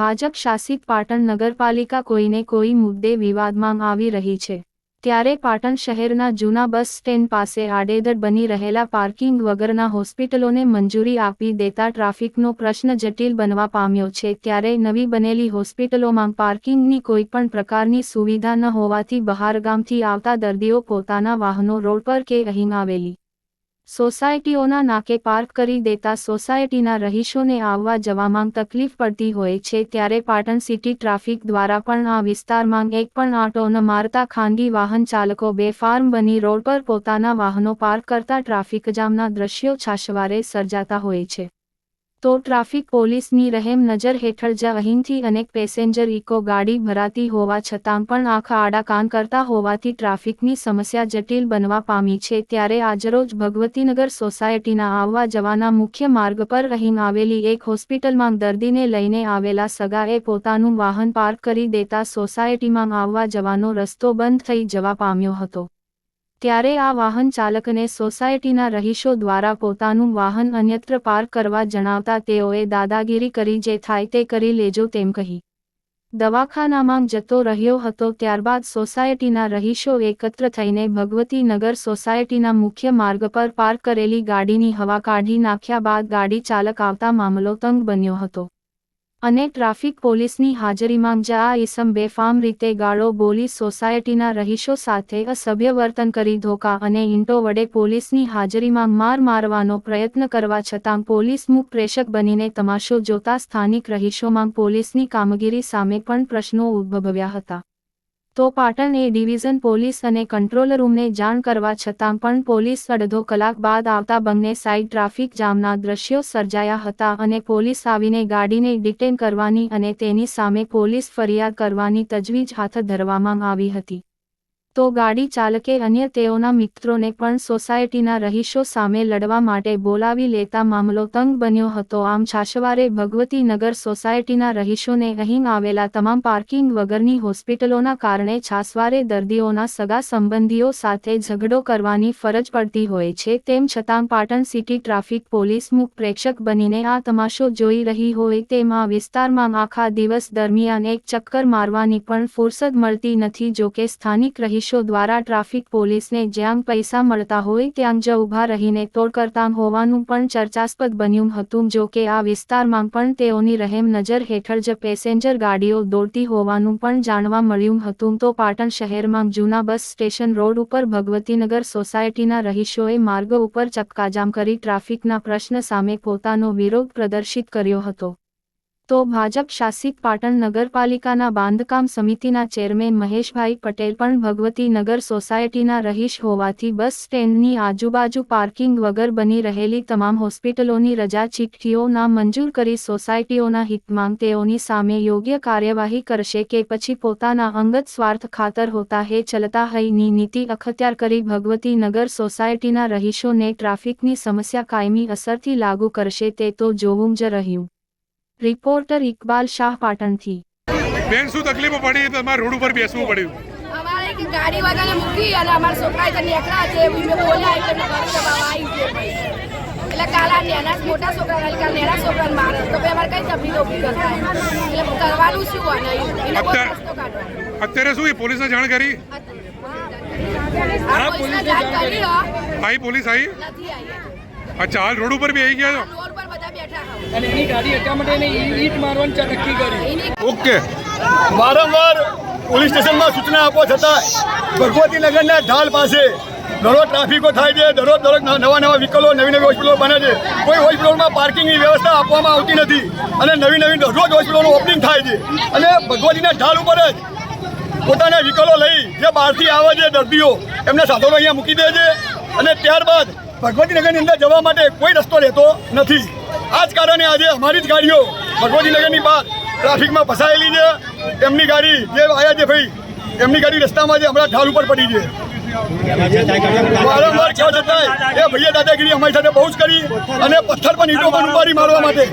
ભાજપ શાસિત પાટણ નગરપાલિકા કોઈને કોઈ મુદ્દે વિવાદમાં આવી રહી છે. ત્યારે પાટણ શહેરના જૂના બસ સ્ટેન્ડ પાસે આડેધડ બની રહેલા પાર્કિંગ વગરના હોસ્પિટલોને મંજૂરી આપી દેતા ટ્રાફિકનો પ્રશ્ન જટિલ બનવા પામ્યો છે. ત્યારે નવી બનેલી હોસ્પિટલોમાં પાર્કિંગની કોઈ પણ પ્રકારની સુવિધા ન હોવાથી બહારગામથી આવતા દર્દીઓ પોતાના વાહનો રોડ પર કે અહીં આવેલી સોસાયટીઓના નાકે પાર્ક કરી દેતા સોસાયટીના રહીશોને આવવા જવામાં તકલીફ પડતી હોય છે ત્યારે પાટણ સિટી ટ્રાફિક દ્વારા પણ આ વિસ્તારમાં એક પણ આટો ન મારતા ખાનગી વાહન ચાલકો બેફાર્મ બની રોડ પર પોતાના વાહનો પાર્ક કરતા ટ્રાફિક જામના દ્રશ્યો છાશવારે સર્જાતા હોય છે. તો ટ્રાફિક પોલીસની રહેમ નજર હેઠળ જ અહીંથી અનેક પેસેન્જર, ઇકો ગાડી ભરાતી હોવા છતાં પણ આંખ આડા કાન કરતા હોવાથી ટ્રાફિકની સમસ્યા જટિલ બનવા પામી છે. ત્યારે આજરોજ ભગવતીનગર સોસાયટીના આવવા જવાના મુખ્ય માર્ગ પર રહીમ આવેલી એક હોસ્પિટલમાં દર્દીને લઈને આવેલા સગાએ પોતાનું વાહન પાર્ક કરી દેતા સોસાયટીમાં આવવા જવાનો રસ્તો બંધ થઈ જવા પામ્યો હતો. ત્યારે આ વાહન ચાલકને સોસાયટીના રહીશો દ્વારા પોતાનું વાહન અન્યત્ર પાર્ક કરવા જણાવતા તેઓએ દાદાગીરી કરી જે થાય તે કરી લેજો તેમ કહી. દવાખાનામાં જતો રહ્યો હતો ત્યારબાદ સોસાયટીના રહીશો એકત્ર થઈને ભગવતી નગર સોસાયટીના મુખ્ય માર્ગ પર પાર્ક કરેલી ગાડીની હવા કાઢી નાખ્યા બાદ ગાડી ચાલક આવતા મામલો તંગ બન્યો હતો. અને ટ્રાફિક પોલીસની હાજરીમાં જ આ ઇસમ બેફામ રીતે ગાળો બોલી સોસાયટીના રહીશો સાથે અસભ્ય વર્તન કરી ધોકા અને ઈંટો વડે પોલીસની હાજરીમાં માર મારવાનો પ્રયત્ન કરવા છતાં પોલીસ મુખ પ્રેષક બનીને તમાશો જોતા સ્થાનિક રહીશોમાં પોલીસની કામગીરી સામે પણ પ્રશ્નો ઉદ્ભવ્યા હતા. તો પાટણ ડિવિઝન પોલીસ અને કંટ્રોલ રૂમને જાણ કરવા છતાં પણ પોલીસ અડધો કલાક બાદ આવતા બંને સાઇડ ટ્રાફિક જામના દ્રશ્યો સર્જાયા હતા અને પોલીસ આવીને ગાડીને ડિટેન કરવાની અને તેની સામે પોલીસ ફરિયાદ કરવાની તજવીજ હાથ ધરવામાં આવી હતી. તો ગાડી ચાલકે અન્ય તેઓના મિત્રોને પણ સોસાયટીના રહીશો સામે લડવા માટે બોલાવી લેતા મામલો તંગ બન્યો હતો. આમ છાશવારે ભગવતીનગર સોસાયટીના રહીશોને અહીં આવેલા તમામ પાર્કિંગ વગરની હોસ્પિટલોના કારણે છાસવારે દર્દીઓના સગા સંબંધીઓ સાથે ઝઘડો કરવાની ફરજ પડતી હોય છે. તેમ છતાં પાટણ સિટી ટ્રાફિક પોલીસ મુખ પ્રેક્ષક બનીને આ તમાશો જોઈ રહી હોય તેમ આ વિસ્તારમાં આખા દિવસ દરમિયાન એક ચક્કર મારવાની પણ ફુરસદ મળતી નથી. જોકે સ્થાનિક રહીશો દ્વારા ટ્રાફિક પોલીસને જ્યાં પૈસા મળતા હોય ત્યાં જ ઊભા રહીને તોડ હોવાનું પણ ચર્ચાસ્પદ બન્યું હતું, જો કે આ વિસ્તારમાં પણ તેઓની રહેમ નજર હેઠળ જ પેસેન્જર ગાડીઓ દોડતી હોવાનું પણ જાણવા મળ્યું હતું. તો પાટણ શહેરમાં જૂના બસ સ્ટેશન રોડ ઉપર ભગવતીનગર સોસાયટીના રહીશોએ માર્ગ ઉપર ચક્કાજામ કરી ટ્રાફિકના પ્રશ્ન સામે પોતાનો વિરોધ પ્રદર્શિત કર્યો હતો. તો ભાજપ શાસિત પાટણ નગરપાલિકાના બાંધકામ સમિતિના ચેરમેન મહેશભાઈ પટેલ પણ ભગવતી નગર સોસાયટીના રહીશ હોવાથી બસ સ્ટેન્ડની આજુબાજુ પાર્કિંગ વગર બની રહેલી તમામ હોસ્પિટલોની રજા ચિઠ્ઠીઓ ના મંજૂર કરી સોસાયટીઓના હિતમાં તેઓની સામે યોગ્ય કાર્યવાહી કરશે કે પછી પોતાના અંગત સ્વાર્થ ખાતર હોતા હે ચલતા હૈની નીતિ અખત્યાર કરી ભગવતી નગર સોસાયટીના રહીશોને ટ્રાફિકની સમસ્યા કાયમી અસરથી લાગુ કરશે તે તો જોવું જ રહ્યું. રિપોર્ટર ઇકબાલ શાહ પાટણથી. બેન શું તકલીફો પડી? તમારે રોડ ઉપર બેસવું પડ્યું. અમારે એક ગાડી વગાને મૂકી અને અમારા છોકરા ત્યાં નીકળ્યા છે બોલ્યા એટલે મેં ઘરે આવી ગયો પછી. એટલે કાલા નેના મોટા છોકરા કાલ નેના છોકરાને મારે તો ભાઈ અમારે કઈ તકલીફ ઊભી કરતા એટલે કરવાનું શું અને એને કોઈ અત્યારે- રસ્તો કાઢવાનો. અત્યારે શું એ પોલીસને જાણ કરી? આ જાણ કરી. હો, આવી પોલીસ આવી નથી આવી અચ્છા હાલ રોડ ઉપર બી આવી ગયા છો? રોડ પર. અને એની ગાડી એટલા માટે એને ઈટ મારવાની નક્કી કરી. ઓકે. વારંવાર પોલીસ સ્ટેશનમાં સૂચના આપવા છતાં ભગવતીનગરના ઢાલ પાસે દરરોજ ટ્રાફિકો થાય છે, દરરોજ દરરોજ નવા નવા વ્હીકલો નવી નવી હોસ્પિટલો બને છે. કોઈ હોસ્પિટલમાં પાર્કિંગની વ્યવસ્થા આપવામાં આવતી નથી અને નવી નવી દરરોજ હોસ્પિટલોનું ઓપનિંગ થાય છે. અને ભગવતીના ઢાલ ઉપર જ પોતાના વિકલો લઈ જે બહારથી આવે છે દર્દીઓ, એમને સાધનો અહીંયા મૂકી દે છે. અને ત્યારબાદ ભગવતીનગરની અંદર જવા માટે કોઈ રસ્તો રહેતો નથી. આ જ કારણે આજે અમારી જ ગાડીઓ ભગવતીનગરની બહાર ટ્રાફિકમાં ફસાયેલી છે. એમની ગાડી જે આવ્યા છે ભાઈ, એમની ગાડી રસ્તામાં જે હમણાં ઢાલ ઉપર પડી છે. વારંવાર કહેવા છતાંય એ ભૈયા દાદાગીરી અમારી સાથે બહુ જ કરી અને પથ્થર પણ ઈટો પણ ઉપાડી મારવા માટે.